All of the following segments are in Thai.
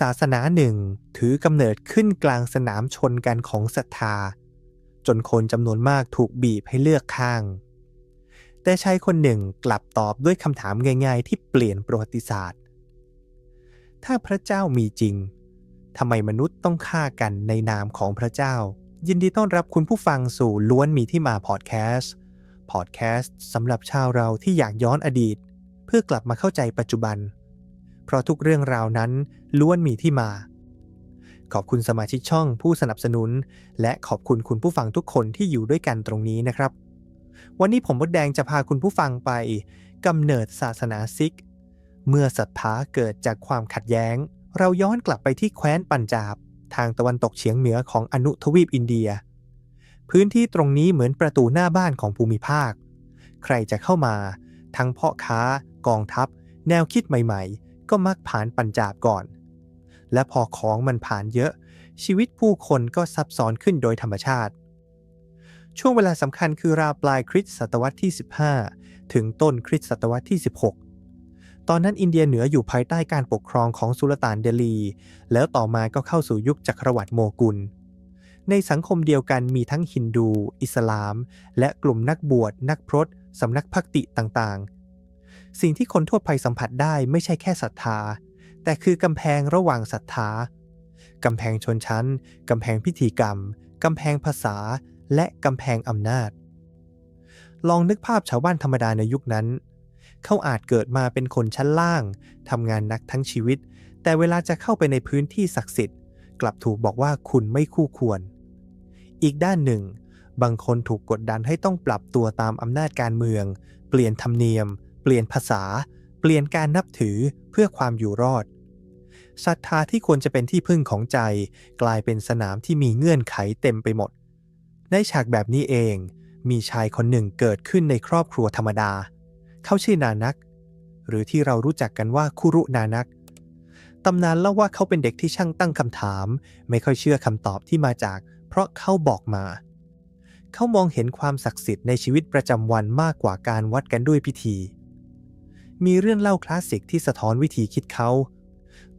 ศาสนาหนึ่งถือกำเนิดขึ้นกลางสนามชนกันของศรัทธา จนคนจำนวนมากถูกบีบให้เลือกข้าง แต่ชายคนหนึ่งกลับตอบด้วยคำถามง่ายๆ ที่เปลี่ยนประวัติศาสตร์ ถ้าพระเจ้ามีจริงทำไมมนุษย์ต้องฆ่ากันในนามของพระเจ้า ยินดีต้อนรับคุณผู้ฟังสู่ล้วนมีที่มาพอดแคสต์พอดแคสต์สำหรับชาวเราที่อยากย้อนอดีต เพื่อกลับมาเข้าใจปัจจุบัน เพราะทุกเรื่องราวนั้นล้วนมีที่มา ขอบคุณสมาชิกช่องผู้สนับสนุน และขอบคุณคุณผู้ฟังทุกคนที่อยู่ด้วยกันตรงนี้นะครับ วันนี้ผมมดแดงจะพาคุณผู้ฟังไปกำเนิดศาสนาซิก เมื่อศรัทธาเกิดจากความขัดแย้ง เราย้อนกลับไปที่แคว้นปัญจาบ ทางตะวันตกเฉียงเหนือของอนุทวีปอินเดีย พื้นที่ตรงนี้เหมือนประตูหน้าบ้านของภูมิภาค ใครจะเข้ามา ทั้งเพาะค้ากองทัพ แนวคิดใหม่ ๆ ก็มักผ่านปัญจาบก่อน และพอของมันผ่านเยอะ ชีวิตผู้คนก็ซับซ้อนขึ้นโดยธรรมชาติ ช่วงเวลาสำคัญคือราวปลายคริสตศตวรรษที่ 15 ถึงต้นคริสตศตวรรษที่ 16 ตอนนั้นอินเดียเหนืออยู่ภายใต้การปกครองของสุลต่านเดลี แล้วต่อมาก็เข้าสู่ยุคจักรวรรดิโมกุลในสังคมเดียวกันมีทั้งฮินดู อิสลาม และกลุ่มนักบวช นักพรตสำนักพักติต่างๆ สิ่งที่คนทั่วไปสัมผัสได้ไม่ใช่แค่ศรัทธา แต่คือกำแพงระหว่างศรัทธากำแพงชนชั้น กำแพงพิธีกรรม กำแพงภาษา และกำแพงอำนาจ ลองนึกภาพชาวบ้านธรรมดาในยุคนั้น เขาอาจเกิดมาเป็นคนชั้นล่าง ทำงานนักทั้งชีวิต แต่เวลาจะเข้าไปในพื้นที่ศักดิ์สิทธิ์ กลับถูกบอกว่าคุณไม่คู่ควร อีกด้านหนึ่ง บางคนถูกกดดันให้ต้องปรับตัวตามอำนาจการเมือง เปลี่ยนธรรมเนียม ปลี่ยนภาษา เปลี่ยนการนับถือเพื่อความอยู่รอดศรัทธาที่ควรจะเป็นที่พึ่งของใจ กลายเป็นสนามที่มีเงื่อนไขเต็มไปหมด ในฉากแบบนี้เอง มีชายคนหนึ่งเกิดขึ้นในครอบครัวธรรมดา เขาชื่อนานัก หรือที่เรารู้จักกันว่าคุรุนานักตำนานเล่าว่าเขาเป็นเด็กที่ช่างตั้งคำถาม ไม่ค่อยเชื่อคำตอบที่มาจาก เพราะเขาบอกมา เขามองเห็นความศักดิ์สิทธิ์ในชีวิตประจำวันมากกว่าการวัดกันด้วยพิธี มีเรื่องเล่าคลาสสิกที่สะท้อนวิธีคิดเขา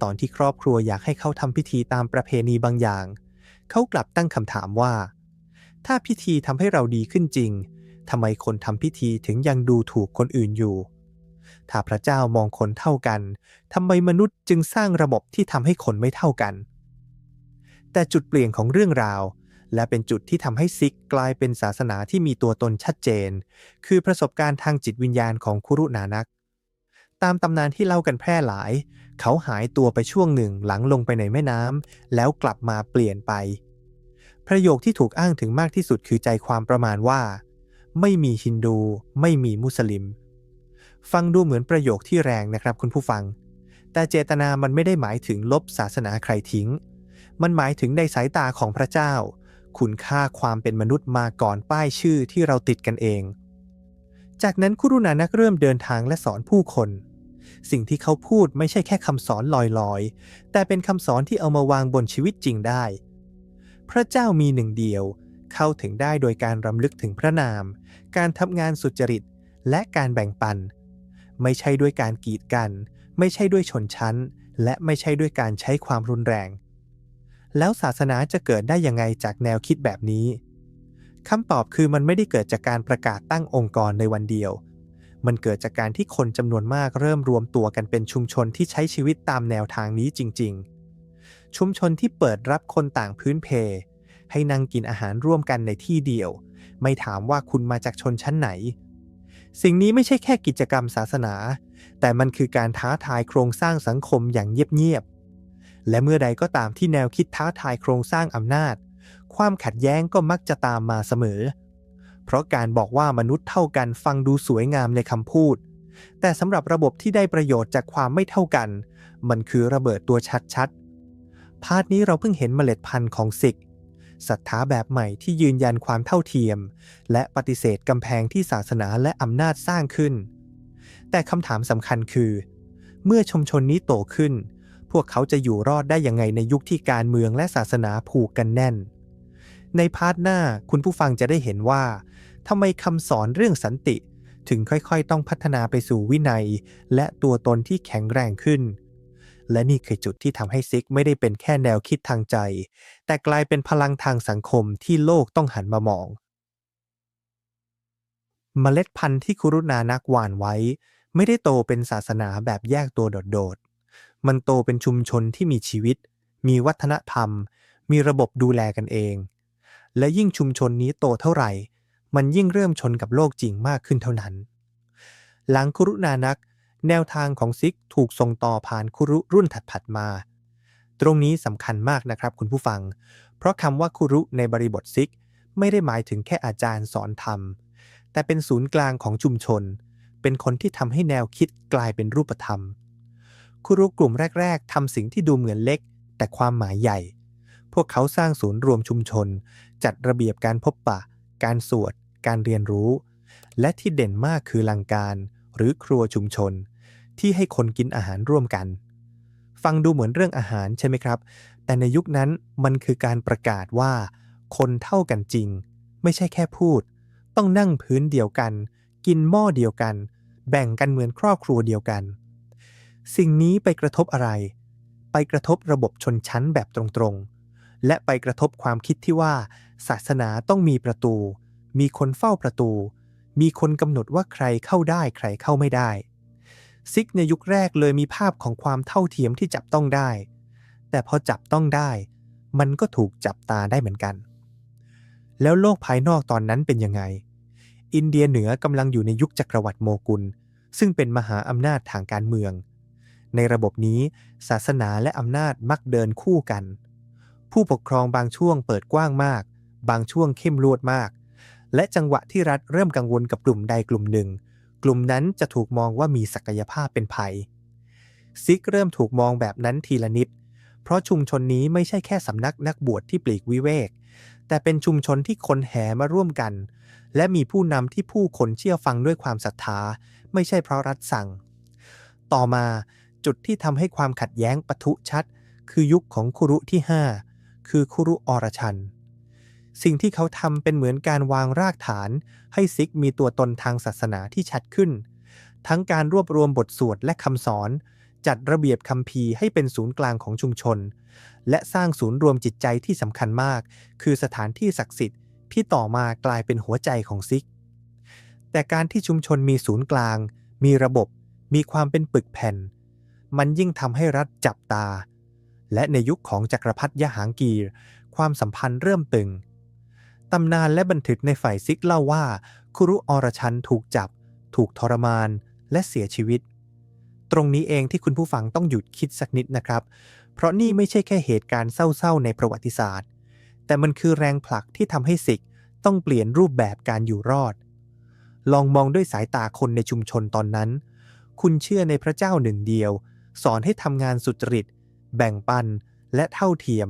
ตอนที่ครอบครัวอยากให้เขาทำพิธีตามประเพณีบางอย่าง เขากลับตั้งคำถามว่า ถ้าพิธีทำให้เราดีขึ้นจริงทำไมคนทำพิธีถึงยังดูถูกคนอื่นอยู่ ถ้าพระเจ้ามองคนเท่ากันทำไมมนุษย์จึงสร้างระบบที่ทำให้คนไม่เท่ากัน แต่จุดเปลี่ยนของเรื่องราว และเป็นจุดที่ทำให้ซิกกลายเป็นศาสนาที่มีตัวตนชัดเจน คือประสบการณ์ทางจิตวิญญาณของคุรุนานัก ตามตำนานที่เล่ากันแพร่หลาย เขาหายตัวไปช่วงหนึ่งหลังลงไปในแม่น้ำแล้วกลับมาเปลี่ยนไป ประโยคที่ถูกอ้างถึงมากที่สุดคือใจความประมาณว่า ไม่มีฮินดู ไม่มีมุสลิม ฟังดูเหมือนประโยคที่แรงนะครับคุณผู้ฟัง แต่เจตนามันไม่ได้หมายถึงลบศาสนาใครทิ้ง มันหมายถึงในสายตาของพระเจ้า คุณค่าความเป็นมนุษย์มาก่อนป้ายชื่อที่เราติดกันเอง จากนั้นคุรุนานักเริ่มเดินทางและสอนผู้คน สิ่งที่เขาพูดไม่ใช่แค่คำสอนลอยๆ แต่เป็นคำสอนที่เอามาวางบนชีวิตจริงได้ พระเจ้ามีหนึ่งเดียว เข้าถึงได้โดยการรำลึกถึงพระนาม การทำงานสุจริต และการแบ่งปัน ไม่ใช่ด้วยการกีดกัน ไม่ใช่ด้วยชนชั้น และไม่ใช่ด้วยการใช้ความรุนแรง แล้วศาสนาจะเกิดได้ยังไงจากแนวคิดแบบนี้คำตอบคือมันไม่ได้เกิดจากการประกาศตั้งองค์กรในวันเดียว มันเกิดจากการที่คนจำนวนมากเริ่มรวมตัวกันเป็นชุมชนที่ใช้ชีวิตตามแนวทางนี้จริง ๆ ชุมชนที่เปิดรับคนต่างพื้นเพ ให้นั่งกินอาหารร่วมกันในที่เดียว ไม่ถามว่าคุณมาจากชนชั้นไหน สิ่งนี้ไม่ใช่แค่กิจกรรมศาสนา แต่มันคือการท้าทายโครงสร้างสังคมอย่างเงียบๆและเมื่อใดก็ตามที่แนวคิดท้าทายโครงสร้างอำนาจ ความขัดแย้งก็มักจะตามมาเสมอ เพราะการบอกว่ามนุษย์เท่ากันฟังดูสวยงามในคำพูด แต่สำหรับระบบที่ได้ประโยชน์จากความไม่เท่ากัน มันคือระเบิดตัวชัดๆ พาร์ทนี้เราเพิ่งเห็นเมล็ดพันธุ์ของสิกศรัทธาแบบใหม่ที่ยืนยันความเท่าเทียม และปฏิเสธกำแพงที่ศาสนาและอำนาจสร้างขึ้น แต่คำถามสำคัญคือ เมื่อชุมชนนี้โตขึ้น พวกเขาจะอยู่รอดได้ยังไงในยุคที่การเมืองและศาสนาผูกกันแน่น ในพาร์ทหน้าคุณผู้ฟังจะได้เห็นว่าทำไมคำสอนเรื่องสันติ ถึงค่อยๆ ต้องพัฒนาไปสู่วินัย และตัวตนที่แข็งแรงขึ้น และนี่คือจุดที่ทำให้ซิกไม่ได้เป็นแค่แนวคิดทางใจ แต่กลายเป็นพลังทางสังคมที่โลกต้องหันมามอง เมล็ดพันธุ์ที่คุรุนานักหว่านไว้ ไม่ได้โตเป็นศาสนาแบบแยกตัวโดดๆ มันโตเป็นชุมชนที่มีชีวิต มีวัฒนธรรม มีระบบดูแลกันเอง และยิ่งชุมชนนี้โตเท่าไหร่ มันยิ่งเริ่มชนกับโลกจริงมากขึ้นเท่านั้น หลังคุรุนานัก แนวทางของซิกถูกส่งต่อผ่านคุรุรุ่นถัดๆมา ตรงนี้สำคัญมากนะครับคุณผู้ฟัง เพราะคำว่าคุรุในบริบทซิก ไม่ได้หมายถึงแค่อาจารย์สอนธรรม แต่เป็นศูนย์กลางของชุมชน เป็นคนที่ทำให้แนวคิดกลายเป็นรูปธรรมคุรุกลุ่มแรก ๆทำสิ่งที่ดูเหมือนเล็ก แต่ความหมายใหญ่ พวกเขาสร้างศูนย์รวมชุมชน จัดระเบียบการพบปะ การสวด การเรียนรู้ และที่เด่นมากคือลังการ หรือครัวชุมชน ที่ให้คนกินอาหารร่วมกัน ฟังดูเหมือนเรื่องอาหารใช่ไหมครับ แต่ในยุคนั้นมันคือการประกาศว่า คนเท่ากันจริง ไม่ใช่แค่พูด ต้องนั่งพื้นเดียวกัน กินหม้อเดียวกัน แบ่งกันเหมือนครอบครัวเดียวกัน สิ่งนี้ไปกระทบอะไร ไปกระทบระบบชนชั้นแบบตรงๆ และไปกระทบความคิดที่ว่า ศาสนาต้องมีประตู มีคนเฝ้าประตู มีคนกำหนดว่าใครเข้าได้ใครเข้าไม่ได้ ซิกในยุคแรกเลยมีภาพของความเท่าเทียมที่จับต้องได้ แต่พอจับต้องได้ มันก็ถูกจับตาได้เหมือนกัน แล้วโลกภายนอกตอนนั้นเป็นยังไง อินเดียเหนือกำลังอยู่ในยุคจักรวรรดิโมกุล ซึ่งเป็นมหาอำนาจทางการเมือง ในระบบนี้ ศาสนาและอำนาจมักเดินคู่กัน ผู้ปกครองบางช่วงเปิดกว้างมาก บางช่วงเข้มลวดมาก และจังหวะที่รัฐเริ่มกังวลกับกลุ่มใดกลุ่มหนึ่ง กลุ่มนั้นจะถูกมองว่ามีศักยภาพเป็นภัย ซิกเริ่มถูกมองแบบนั้นทีละนิด เพราะชุมชนนี้ไม่ใช่แค่สำนักนักบวชที่ปลีกวิเวก แต่เป็นชุมชนที่คนแห่มาร่วมกัน และมีผู้นำที่ผู้คนเชื่อฟังด้วยความศรัทธา ไม่ใช่เพราะรัฐสั่ง ต่อมาจุดที่ทำให้ความขัดแย้งปะทุชัด คือยุคของคุรุที่5 คือคุรุอรชัน สิ่งที่เขาทำเป็นเหมือนการวางรากฐานให้ซิกมีตัวตนทางศาสนาที่ชัดขึ้น ทั้งการรวบรวมบทสวดและคำสอน จัดระเบียบคัมภีให้เป็นศูนย์กลางของชุมชน และสร้างศูนย์รวมจิตใจที่สำคัญมาก คือสถานที่ศักดิ์สิทธิ์ที่ต่อมากลายเป็นหัวใจของซิก แต่การที่ชุมชนมีศูนย์กลาง มีระบบ มีความเป็นปึกแผ่น มันยิ่งทำให้รัฐจับตา และในยุคของจักรพรรดิยะหางกีรความสัมพันธ์เริ่มตึง ตำนานและบันทึกในฝ่ายซิกเล่าว่า คุรุอรชันถูกจับ ถูกทรมาน และเสียชีวิต ตรงนี้เองที่คุณผู้ฟังต้องหยุดคิดสักนิดนะครับ เพราะนี่ไม่ใช่แค่เหตุการณ์เศร้าๆ ในประวัติศาสตร์ แต่มันคือแรงผลักที่ทำให้ซิกต้องเปลี่ยนรูปแบบการอยู่รอด ลองมองด้วยสายตาคนในชุมชนตอนนั้น คุณเชื่อในพระเจ้าหนึ่งเดียว สอนให้ทำงานสุจริต แบ่งปัน และเท่าเทียม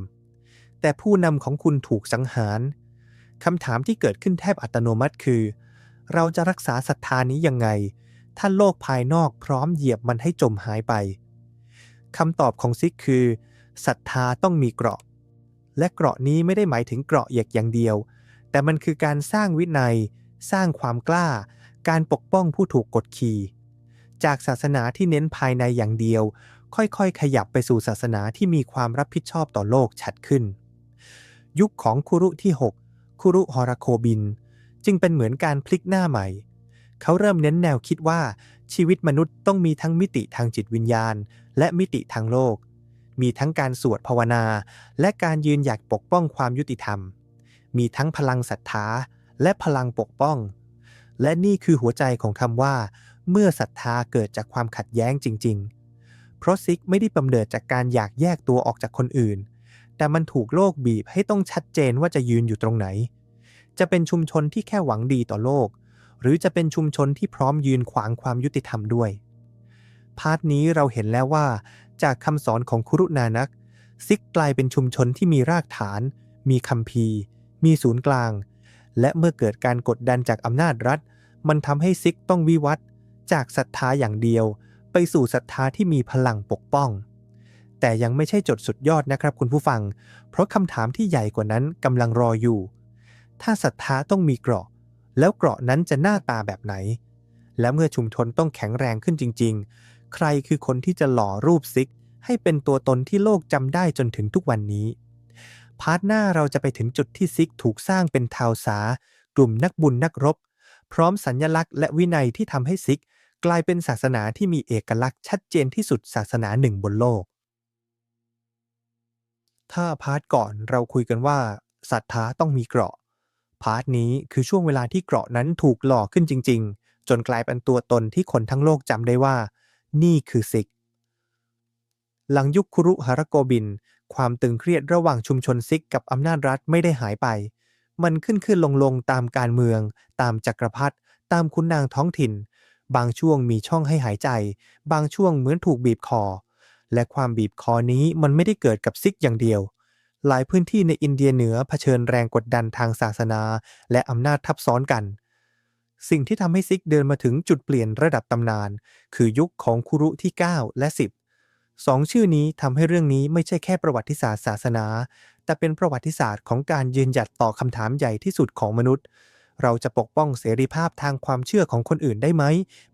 แต่ผู้นำของคุณถูกสังหารคำถามที่เกิดขึ้นแทบอัตโนมัติคือ เราจะรักษาศรัทธานี้ยังไง ถ้าโลกภายนอกพร้อมเหยียบมันให้จมหายไปคำตอบของซิกคือศรัทธาต้องมีเกราะ และเกราะนี้ไม่ได้หมายถึงเกราะเหยกอย่างเดียว แต่มันคือการสร้างวินัย สร้างความกล้า การปกป้องผู้ถูกกดขี่ จากศาสนาที่เน้นภายในอย่างเดียว ค่อยๆ ขยับไปสู่ศาสนาที่มีความรับผิดชอบต่อโลกชัดขึ้น ยุคของคุรุที่ 6 คุรุฮอราโคบิน จึงเป็นเหมือนการพลิกหน้าใหม่ เขาเริ่มเน้นแนวคิดว่าชีวิตมนุษย์ต้องมีทั้งมิติทางจิตวิญญาณ และมิติทางโลก มีทั้งการสวดภาวนา และการยืนหยัดปกป้องความยุติธรรม มีทั้งพลังศรัทธาและพลังปกป้อง และนี่คือหัวใจของคำว่า เมื่อศรัทธาเกิดจากความขัดแย้งจริง ๆ เพราะซิกไม่ได้กำเนิดจากการอยากแยกตัวออกจากคนอื่น แต่มันถูกโลกบีบให้ต้องชัดเจนว่าจะยืนอยู่ตรงไหน จะเป็นชุมชนที่แค่หวังดีต่อโลก หรือจะเป็นชุมชนที่พร้อมยืนขวางความยุติธรรมด้วย พาร์ทนี้เราเห็นแล้วว่า จากคำสอนของคุรุนานัก ซิกกลายเป็นชุมชนที่มีรากฐาน มีคัมภีร์ มีศูนย์กลาง และเมื่อเกิดการกดดันจากอำนาจรัฐ มันทำให้ซิกต้องวิวัฒจากศรัทธาอย่างเดียว ไปสู่ศรัทธาที่มีพลังปกป้อง แต่ยังไม่ใช่จดสุดยอดนะครับคุณผู้ฟัง เพราะคำถามที่ใหญ่กว่านั้นกำลังรออยู่ ถ้าศรัทธาต้องมีเกราะ แล้วเกราะนั้นจะหน้าตาแบบไหน และเมื่อชุมชนต้องแข็งแรงขึ้นจริง ๆ ใครคือคนที่จะหล่อรูปซิก ให้เป็นตัวตนที่โลกจำได้จนถึงทุกวันนี้ พาร์ทหน้าเราจะไปถึงจุดที่ซิกถูกสร้างเป็นทาวสากลุ่มนักบุญนักรบ พร้อมสัญญลักษณ์และวินัยที่ทำให้ซิก กลายเป็นศาสนาที่มีเอกลักษณ์ชัดเจนที่สุดศาสนาหนึ่งบนโลก ถ้าพาร์ทก่อนเราคุยกันว่าศรัทธาต้องมีเกราะ พาร์ทนี้คือช่วงเวลาที่เกราะนั้นถูกหล่อขึ้นจริง ๆ จนกลายเป็นตัวตนที่คนทั้งโลกจำได้ว่า นี่คือซิก หลังยุคคุรุฮารโกบิน ความตึงเครียดระหว่างชุมชนซิกกับอำนาจรัฐไม่ได้หายไป มันขึ้นขึ้นลงลงตามการเมือง ตามจักรพรรดิตามคุณนางท้องถิ่น บางช่วงมีช่องให้หายใจ บางช่วงเหมือนถูกบีบคอ และความบีบคอนี้มันไม่ได้เกิดกับซิกอย่างเดียว หลายพื้นที่ในอินเดียเหนือเผชิญแรงกดดันทางศาสนา และอำนาจทับซ้อนกัน สิ่งที่ทำให้ซิกเดินมาถึงจุดเปลี่ยนระดับตำนาน คือยุคของคุรุที่ 9 และ 10 สองชื่อนี้ทำให้เรื่องนี้ไม่ใช่แค่ประวัติศาสตร์ศาสนา แต่เป็นประวัติศาสตร์ของการยืนหยัดต่อคำถามใหญ่ที่สุดของมนุษย์ เราจะปกป้องเสรีภาพทางความเชื่อของคนอื่นได้ไหม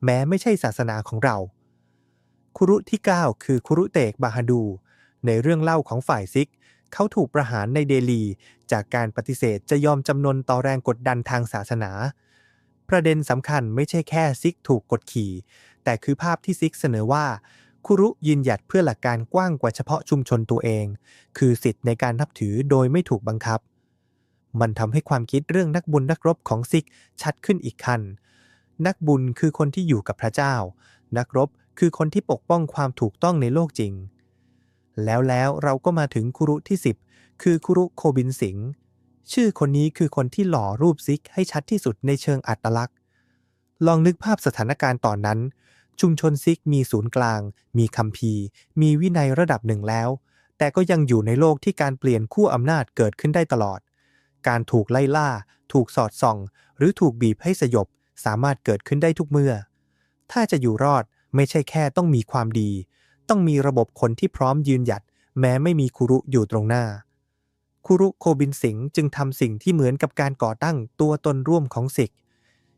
แม้ไม่ใช่ศาสนาของเรา คุรุที่ 9 คือคุรุเตกบาฮาดู ในเรื่องเล่าของฝ่ายซิก เขาถูกประหารในเดลี จากการปฏิเสธจะยอมจำนนต่อแรงกดดันทางศาสนา ประเด็นสำคัญไม่ใช่แค่ซิกถูกกดขี่ แต่คือภาพที่ซิกเสนอว่าคุรุยืนหยัดเพื่อหลักการกว้างกว่าเฉพาะชุมชนตัวเอง คือสิทธิ์ในการนับถือโดยไม่ถูกบังคับ มันทำให้ความคิดเรื่องนักบุญนักรบของซิกชัดขึ้นอีกขั้นนักบุญคือคนที่อยู่กับพระเจ้า นักรบคือคนที่ปกป้องความถูกต้องในโลกจริง แล้วแล้วเราก็มาถึงคุรุที่ 10 คือคุรุโคบินสิงห์ชื่อคนนี้คือคนที่หล่อรูปซิกให้ชัดที่สุดในเชิงอัตลักษณ์ ลองนึกภาพสถานการณ์ตอนนั้น ชุมชนซิกมีศูนย์กลาง มีคัมภีร์ มีวินัยระดับหนึ่งแล้ว แต่ก็ยังอยู่ในโลกที่การเปลี่ยนขั้วอำนาจเกิดขึ้นได้ตลอด การถูกไล่ล่า ถูกสอดส่อง หรือถูกบีบให้สยบ สามารถเกิดขึ้นได้ทุกเมื่อ ถ้าจะอยู่รอดไม่ใช่แค่ต้องมีความดี ต้องมีระบบคนที่พร้อมยืนหยัด แม้ไม่มีคุรุอยู่ตรงหน้า คุรุโคบินสิงห์จึงทำสิ่งที่เหมือนกับการก่อตั้งตัวตนร่วมของสิก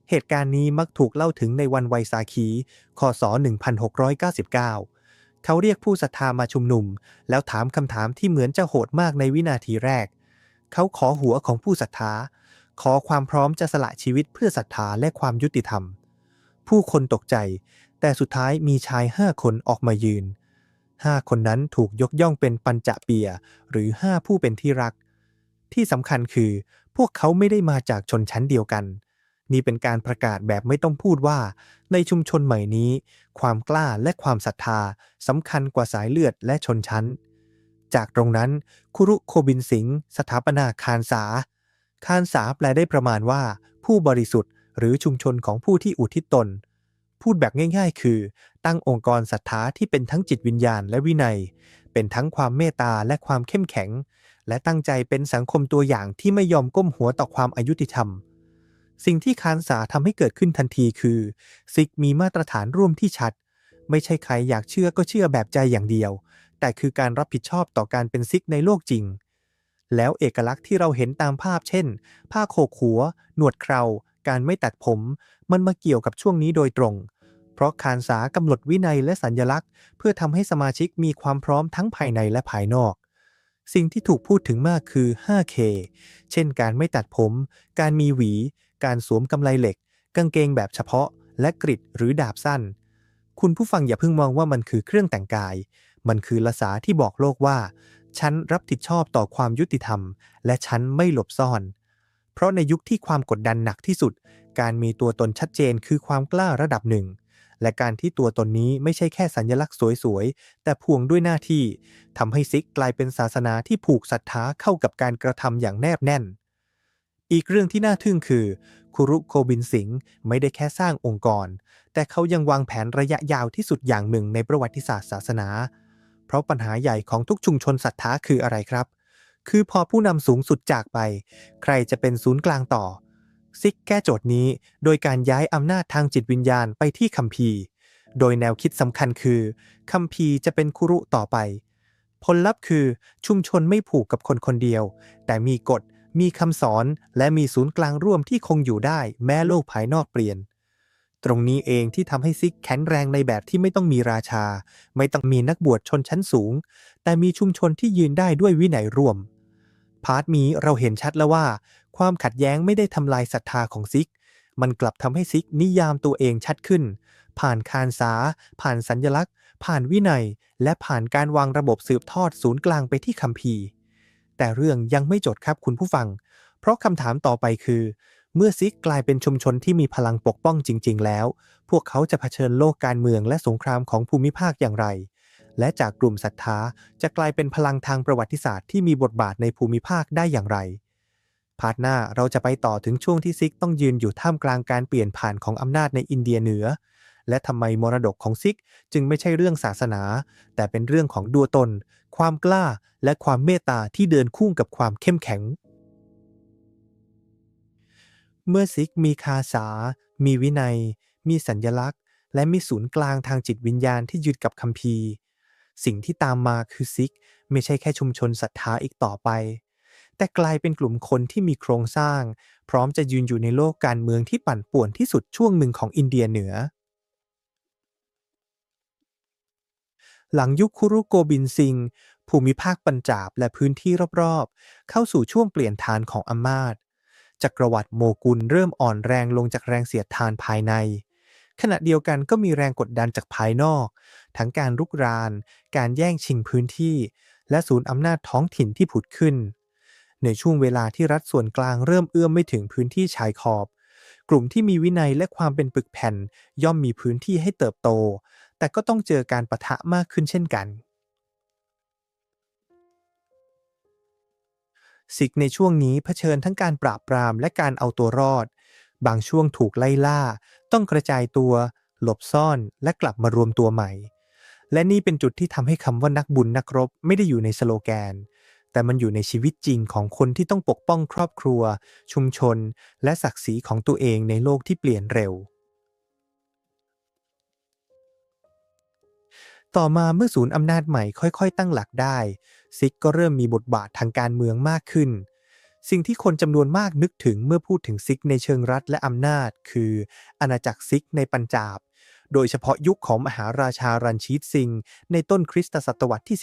เหตุการณ์นี้มักถูกเล่าถึงในวันไวสาขีคศ 1699เขาเรียกผู้ศรัทธามาชุมนุม แล้วถามคำถามที่เหมือนจะโหดมากในวินาทีแรก เขาขอหัวของผู้ศรัทธา ขอความพร้อมจะสละชีวิตเพื่อศรัทธาและความยุติธรรม ผู้คนตกใจ แต่สุดท้ายมีชายห้าคนออกมายืนห้าคนนั้นถูกยกย่องเป็นปัญจเปีย หรือห้าผู้เป็นที่รัก ที่สำคัญคือ พวกเขาไม่ได้มาจากชนชั้นเดียวกัน นี่เป็นการประกาศแบบไม่ต้องพูดว่า ในชุมชนใหม่นี้ ความกล้าและความศรัทธาสำคัญกว่าสายเลือดและชนชั้น จากตรงนั้นคุรุโคบินสิงสถาปนาคานสา คานสาแปลได้ประมาณว่า ผู้บริสุทธิ์ หรือชุมชนของผู้ที่อุทิศตน พูดแบบง่าย ๆ คือ ตั้งองค์กรศรัทธาที่เป็นทั้งจิตวิญญาณและวินัย เป็นทั้งความเมตตาและความเข้มแข็ง และตั้งใจเป็นสังคมตัวอย่างที่ไม่ยอมก้มหัวต่อความอายุติธรรม สิ่งที่คานสาทำให้เกิดขึ้นทันทีคือซิกมีมาตรฐานร่วมที่ชัด ไม่ใช่ใครอยากเชื่อก็เชื่อแบบใจอย่างเดียว แต่คือการรับผิดชอบต่อการเป็นซิกในโลกจริง แล้วเอกลักษณ์ที่เราเห็นตามภาพเช่น ผ้าโขกหัว หนวดเครา การไม่ตัดผม มันมาเกี่ยวกับช่วงนี้โดยตรง เพราะคานสากำหนดวินัยและสัญญลักษณ์ เพื่อทำให้สมาชิกมีความพร้อมทั้งภายในและภายนอก สิ่งที่ถูกพูดถึงมากคือ 5K เช่น การไม่ตัดผม การมีหวี การสวมกำไลเหล็ก กางเกงแบบเฉพาะ และกริดหรือดาบสั้นคุณผู้ฟังอย่าเพิ่งมองว่ามันคือเครื่องแต่งกาย มันคือลสาที่บอกโลกว่า ฉันรับผิดชอบต่อความยุติธรรม และฉันไม่หลบซ่อน เพราะในยุคที่ความกดดันหนักที่สุด การมีตัวตนชัดเจนคือความกล้าระดับหนึ่ง และการที่ตัวตนนี้ไม่ใช่แค่สัญลักษณ์สวยๆ แต่พ่วงด้วยหน้าที่ทำให้ซิกกลายเป็นศาสนาที่ผูกศรัทธาเข้ากับการกระทำอย่างแนบแน่นอีกเรื่องที่น่าทึ่งคือ คุรุโคบินสิงห์ไม่ได้แค่สร้างองค์กร แต่เขายังวางแผนระยะยาวที่สุดอย่างหนึ่งในประวัติศาสตร์ศาสนา เพราะปัญหาใหญ่ของทุกชุมชนศรัทธาคืออะไรครับ คือพอผู้นำสูงสุดจากไป ใครจะเป็นศูนย์กลางต่อ ซิกแก้โจทย์นี้โดยการย้ายอำนาจทางจิตวิญญาณไปที่คัมภีร์ โดยแนวคิดสำคัญคือคัมภีร์จะเป็นคุรุต่อไป ผลลัพธ์คือชุมชนไม่ผูกกับคนคนเดียว แต่มีกฎ มีคำสอน และมีศูนย์กลางร่วมที่คงอยู่ได้แม้โลกภายนอกเปลี่ยน ตรงนี้เองที่ทำให้ซิกแข็งแรงในแบบที่ไม่ต้องมีราชา ไม่ต้องมีนักบวชชนชั้นสูง แต่มีชุมชนที่ยืนได้ด้วยวินัยร่วม พาร์ทนี้เราเห็นชัดแล้วว่า ความขัดแย้งไม่ได้ทำลายศรัทธาของซิก มันกลับทำให้ซิกนิยามตัวเองชัดขึ้น ผ่านคานสา ผ่านสัญญลักษณ์ ผ่านวินัย และผ่านการวางระบบสืบทอดศูนย์กลางไปที่คัมภีร์แต่เรื่องยังไม่จบครับคุณผู้ฟัง เพราะคำถามต่อไปคือ เมื่อซิกกลายเป็นชุมชนที่มีพลังปกป้องจริง ๆ แล้ว พวกเขาจะเผชิญโลกการเมืองและสงครามของภูมิภาคอย่างไร และจากกลุ่มศรัทธาจะกลายเป็นพลังทางประวัติศาสตร์ที่มีบทบาทในภูมิภาคได้อย่างไรพาร์ทหน้าเราจะไปต่อถึงช่วงที่ซิกต้องยืนอยู่ท่ามกลางการเปลี่ยนผ่านของอำนาจในอินเดียเหนือ และทำไมมรดกของซิกจึงไม่ใช่เรื่องศาสนา แต่เป็นเรื่องของดัวตน ความกล้า และความเมตตาที่เดินคู่กับความเข้มแข็ง เมื่อซิกมีคาสา มีวินัย มีสัญญลักษณ์ และมีศูนย์กลางทางจิตวิญญาณที่ยึดกับคัมภีร์ สิ่งที่ตามมาคือซิกไม่ใช่แค่ชุมชนศรัทธาอีกต่อไป แต่กลายเป็นกลุ่มคนที่มีโครงสร้าง พร้อมจะยืนอยู่ในโลกการเมืองที่ปั่นป่วนที่สุดช่วงหนึ่งของอินเดียเหนือ หลังยุคคุรุโกบินซิงภูมิภาคปัญจาบและพื้นที่รอบๆ เข้าสู่ช่วงเปลี่ยนฐานของอำนาจ จักรวรรดิโมกุลเริ่มอ่อนแรงลงจากแรงเสียดทานภายใน ขณะเดียวกันก็มีแรงกดดันจากภายนอก ทั้งการรุกราน การแย่งชิงพื้นที่ และศูนย์อำนาจท้องถิ่นที่ผุดขึ้น ในช่วงเวลาที่รัฐส่วนกลางเริ่มเอื้อมไม่ถึงพื้นที่ชายขอบ กลุ่มที่มีวินัยและความเป็นปึกแผ่น ย่อมมีพื้นที่ให้เติบโต แต่ก็ต้องเจอการประทะมากขึ้นเช่นกัน สิกในช่วงนี้เผชิญทั้งการปราบปรามและการเอาตัวรอด บางช่วงถูกไล่ล่า ต้องกระจายตัว หลบซ่อนและกลับมารวมตัวใหม่ และนี่เป็นจุดที่ทำให้คำว่านักบุญนักรบไม่ได้อยู่ในสโลแกน แต่มันอยู่ในชีวิตจริงของคนที่ต้องปกป้องครอบครัว ชุมชน และศักดิ์ศรีของตัวเองในโลกที่เปลี่ยนเร็ว ต่อมาเมื่อศูนย์อำนาจใหม่ค่อยๆ ตั้งหลักได้ ซิกก็เริ่มมีบทบาททางการเมืองมากขึ้น สิ่งที่คนจำนวนมากนึกถึงเมื่อพูดถึงซิกในเชิงรัฐและอำนาจ คืออาณาจักรซิกในปัญจาบ โดยเฉพาะยุคของมหาราชารันชีตซิงในต้นคริสตศตวรรษที่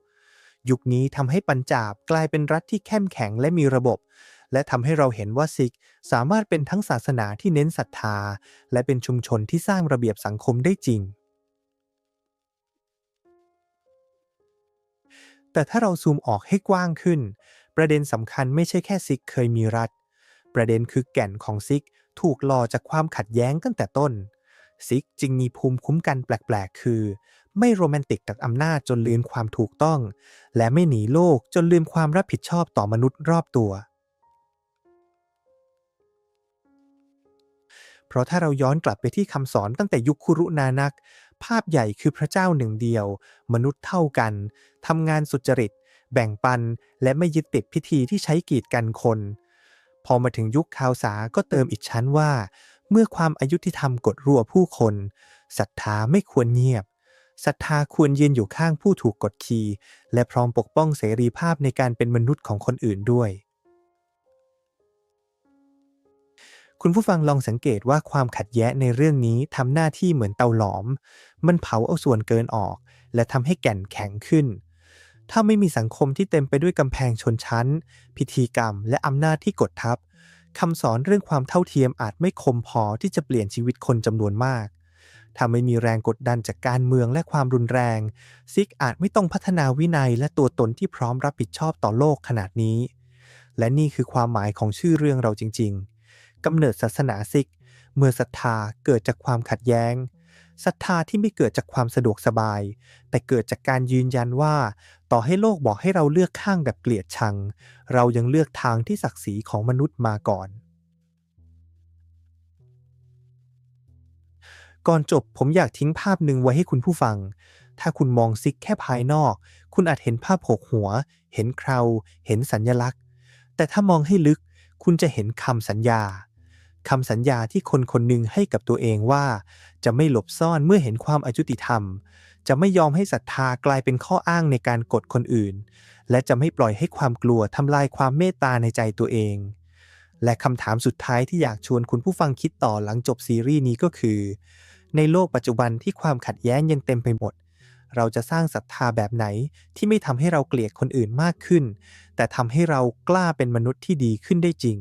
19 ยุคนี้ทำให้ปัญจาบกลายเป็นรัฐที่เข้มแข็งและมีระบบ และทำให้เราเห็นว่าซิกสามารถเป็นทั้งศาสนาที่เน้นศรัทธา และเป็นชุมชนที่สร้างระเบียบสังคมได้จริง แต่ถ้าเราซูมออกให้กว้างขึ้น ประเด็นสำคัญไม่ใช่แค่ซิกเคยมีรัฐ ประเด็นคือแก่นของซิกถูกหล่อจากความขัดแย้งตั้งแต่ต้น ซิกจึงมีภูมิคุ้มกันแปลกๆ คือ ไม่โรแมนติกกับอำนาจจนลืมความถูกต้อง และไม่หนีโลกจนลืมความรับผิดชอบต่อมนุษย์รอบตัว เพราะถ้าเราย้อนกลับไปที่คำสอนตั้งแต่ยุคคุรุนานัก ภาพใหญ่คือพระเจ้าหนึ่งเดียว มนุษย์เท่ากันทำงานสุจริต แบ่งปัน และไม่ยึดติดพิธีที่ใช้กีดกันคน พอมาถึงยุคข่าวสาก็เติมอีกชั้นว่า เมื่อความอายุที่ทำกดรั่วผู้คนศรัทธาไม่ควรเงียบศรัทธาควรยืนอยู่ข้างผู้ถูกกดขี่และพร้อมปกป้องเสรีภาพในการเป็นมนุษย์ของคนอื่นด้วย คุณผู้ฟังลองสังเกตว่าความขัดแย้งในเรื่องนี้ทำหน้าที่เหมือนเตาหลอม มันเผาเอาส่วนเกินออก และทำให้แก่นแข็งขึ้น ถ้าไม่มีสังคมที่เต็มไปด้วยกำแพงชนชั้น พิธีกรรม และอำนาจที่กดทับคำสอนเรื่องความเท่าเทียมอาจไม่คมพอที่จะเปลี่ยนชีวิตคนจำนวนมากถ้าไม่มีแรงกดดันจากการเมืองและความรุนแรง ซิกอาจไม่ต้องพัฒนาวินัยและตัวตนที่พร้อมรับผิดชอบต่อโลกขนาดนี้ และนี่คือความหมายของชื่อเรื่องเราจริงๆ กำเนิดศาสนาซิก เมื่อศรัทธาเกิดจากความขัดแย้งศรัทธาที่ไม่เกิดจากความสะดวกสบาย แต่เกิดจากการยืนยันว่า ต่อให้โลกบอกให้เราเลือกข้างแบบเกลียดชัง เรายังเลือกทางที่ศักดิ์ศรีของมนุษย์มาก่อน ก่อนจบผมอยากทิ้งภาพหนึ่งไว้ให้คุณผู้ฟัง ถ้าคุณมองซิกแค่ภายนอก คุณอาจเห็นภาพหกหัว เห็นเคราเห็นสัญญลักษณ์ แต่ถ้ามองให้ลึก คุณจะเห็นคำสัญญา คำสัญญาที่คนคนหนึ่งให้กับตัวเองว่า จะไม่หลบซ่อนเมื่อเห็นความอายุติธรรม จะไม่ยอมให้ศรัทธากลายเป็นข้ออ้างในการกดคนอื่น และจะไม่ปล่อยให้ความกลัวทำลายความเมตตาในใจตัวเอง และคำถามสุดท้ายที่อยากชวนคุณผู้ฟังคิดต่อหลังจบซีรีส์นี้ก็คือ ในโลกปัจจุบันที่ความขัดแย้งยังเต็มไปหมดเราจะสร้างศรัทธาแบบไหนที่ไม่ทำให้เราเกลียดคนอื่นมากขึ้น แต่ทำให้เรากล้าเป็นมนุษย์ที่ดีขึ้นได้จริง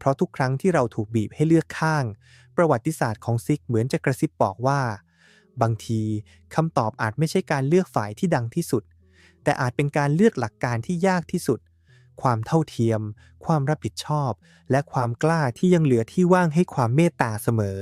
เพราะทุกครั้งที่เราถูกบีบให้เลือกข้าง ประวัติศาสตร์ของซิกเหมือนจะกระซิบบอกว่า บางทีคำตอบอาจไม่ใช่การเลือกฝ่ายที่ดังที่สุด แต่อาจเป็นการเลือกหลักการที่ยากที่สุด ความเท่าเทียม ความรับผิดชอบ และความกล้าที่ยังเหลือที่ว่างให้ความเมตตาเสมอ